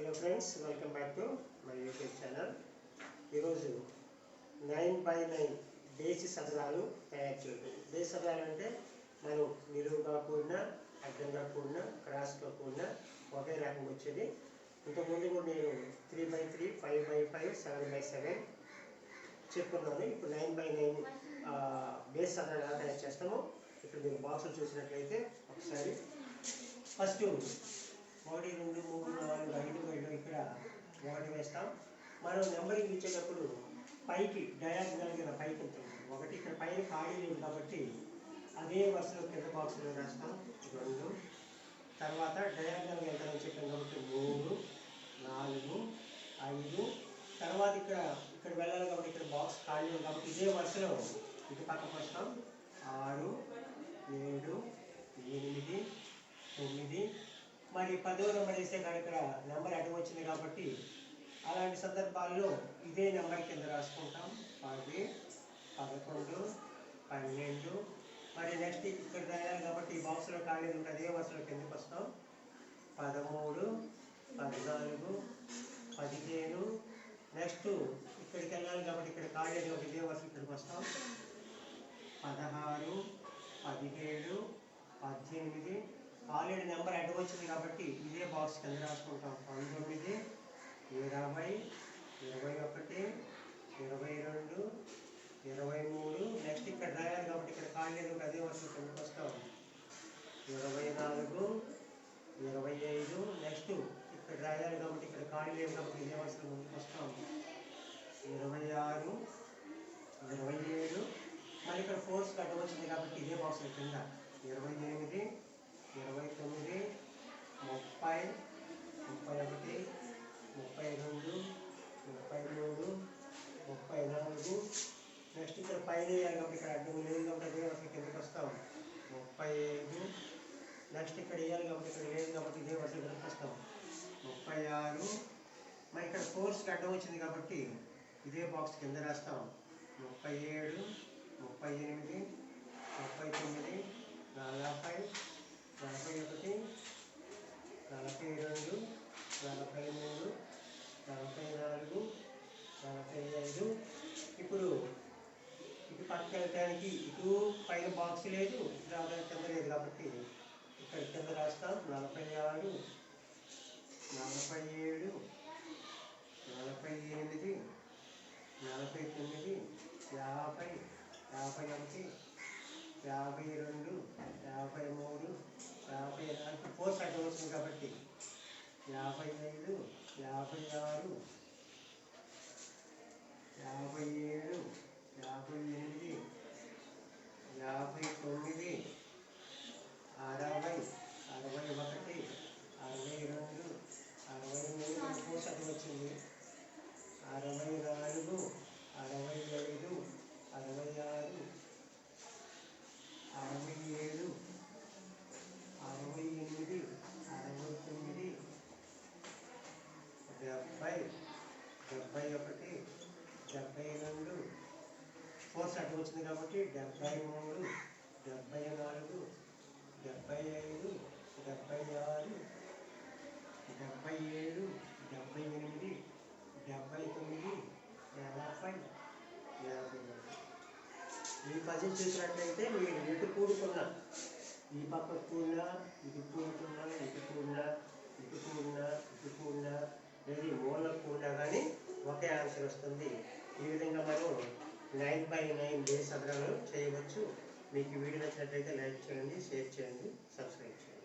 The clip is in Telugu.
Hello friends welcome back to my YouTube channel ఈరోజు నైన్ బై నైన్ బేసి సదరాలు తయారు చేయడం బేసి సదరాలు అంటే మనం నిలువుగా కూడిన అడ్డంగా కూడిన క్రాస్గా కూడిన ఒకే రకం వచ్చేది. ఇంతకుముందు కూడా నేను three by three five by five seven by seven చెప్పుకున్నాను ఇప్పుడు నైన్ బై నైన్ బేస్ సదరాలు తయారు చేస్తాము. ఇప్పుడు మీరు బాక్సులు చూసినట్లయితే ఒకసారి ఫస్ట్ ఒకటి రెండు మూడు నాలుగు ఐదు ఏడు ఇక్కడ ఒకటి వేస్తాం. మనం నెంబరింగ్ ఇచ్చేటప్పుడు పైకి డయాగ్నల్ కింద పైకి ఉంటుంది ఒకటి ఇక్కడ పైన ఖాళీ లేదు కాబట్టి అదే వరుసలో కింద బాక్స్లో రాస్తాం రెండు. తర్వాత డయాగ్నల్ వెళ్తామని చెప్పాం కాబట్టి మూడు నాలుగు ఐదు. తర్వాత ఇక్కడ ఇక్కడ వెళ్ళాలి కాబట్టి ఇక్కడ బాక్స్ ఖాళీ ఉంది కాబట్టి ఇదే వరుసలో ఇటు పక్కకు వస్తాం. ఆరు ఏడు ఎనిమిది తొమ్మిది మరి పదో నెంబర్ వేస్తే కనుక నెంబర్ అడ్డు వచ్చింది కాబట్టి అలాంటి సందర్భాల్లో ఇదే నెంబర్ కింద రాసుకుంటాం. పది పదకొండు పన్నెండు. మరి నెక్స్ట్ ఇక్కడ రాయాలి కాబట్టి ఈ బాక్స్లో ఖాళీ ఉంటే అదే వరుసలో కిందకి వస్తాం. పదమూడు పద్నాలుగు పదిహేను. నెక్స్ట్ ఇక్కడికి వెళ్ళాలి కాబట్టి ఇక్కడ ఖాళీ ఒక ఇదే వరుస ఇక్కడికి వస్తాం. పదహారు పదిహేడు పద్దెనిమిది ఆల్రెడీ నెంబర్ అడ్డు వచ్చింది కాబట్టి ఇదే బాక్స్ కింద రాసుకుంటాం. పంతొమ్మిది ఇరవై ఇరవై ఒకటి ఇరవై రెండు ఇరవై మూడు. నెక్స్ట్ ఇక్కడ రాయాలి కాబట్టి ఇక్కడ ఖాళీ లేదు అదే వరుస కిందకి వస్తాం ఇరవై నాలుగు ఇరవై ఐదు. నెక్స్ట్ ఇక్కడ రాయాలి కాబట్టి ఇక్కడ ఖాళీ లేదు కాబట్టి ఇదే వరుసలో ముందుకు వస్తాం ఇరవై ఆరు ఇరవై ఏడు. మరి ఇక్కడ ఫోర్స్ కట్ వచ్చింది కాబట్టి ఇదే బాక్స్ కింద. ఇరవై ఎనిమిది ఇరవై తొమ్మిది ముప్పై ముప్పై ఒకటి ముప్పై రెండు ముప్పై మూడు ముప్పై నాలుగు. నెక్స్ట్ ఇక్కడ పైన వేయాలి కాబట్టి ఇక్కడ అడ్డం లేదు కాబట్టి అదే వరుస కిందకి వస్తాం. ముప్పై ఐదు. నెక్స్ట్ ఇక్కడ వేయాలి కాబట్టి ఇక్కడ లేదు కాబట్టి ఇదే వరుస కిందకి వస్తాం. ముప్పై ఆరు. మరి ఇక్కడ ఫోర్స్కి అడ్డం వచ్చింది కాబట్టి ఇదే బాక్స్ కింద రాస్తాం. ముప్పై ఏడు ముప్పై ఎనిమిది ముప్పై తొమ్మిది నలభై నలభై ఒకటి నలభై రెండు నలభై మూడు నలభై నాలుగు నలభై ఐదు ఇప్పుడు ఇటు ఇటు పైన బాక్స్ లేదు ఇటు రావడానికి కింద లేదు కాబట్టి ఇక్కడ కింద రాస్తాం. నలభై ఆరు నలభై ఏడు నలభై ఎనిమిది నలభై తొమ్మిది యాభై యాభై ఒకటి యాభై రెండు యాభై మూడు యాభై నాలుగు. ఫోర్ సగం కాబట్టి. యాభై ఐదు యాభై ఆరు యాభై ఏడు యాభై ఎనిమిది యాభై తొమ్మిది అరవై అరవై ఒకటి అరవై రెండు అరవై మూడు ఫోర్ సగం వచ్చింది అరవై నాలుగు అరవై ఐదు అరవై ఆరు అరవై ఏడు అరవై ఎనిమిది అరవై తొమ్మిది డెబ్బై డెబ్బై ఒకటి డెబ్బై రెండు ఫోర్స్ వచ్చింది కాబట్టి డెబ్బై మూడు డెబ్బై నాలుగు డెబ్బై ఐదు డెబ్బై ఆరు డెబ్బై ఏడు డెబ్బై ఎనిమిది డెబ్బై తొమ్మిది యాభై యాభై ఒకటి ఈ పజిల్ చూసినట్లయితే మీరు ఎటు కూడుకున్నా ఈ పక్క కూడినా ఇటు కూడుకున్నా ఇటు కూడినా ఇటు కూడినా ఇటు కూడినా ఏది మూల కూడినా కానీ ఒకే ఆన్సర్ వస్తుంది. ఈ విధంగా మనం నైన్ బై నైన్ డేస్ అదనాలు చేయవచ్చు. మీకు వీడియో నచ్చినట్లయితే లైక్ చేయండి షేర్ చేయండి సబ్స్క్రైబ్ చేయండి.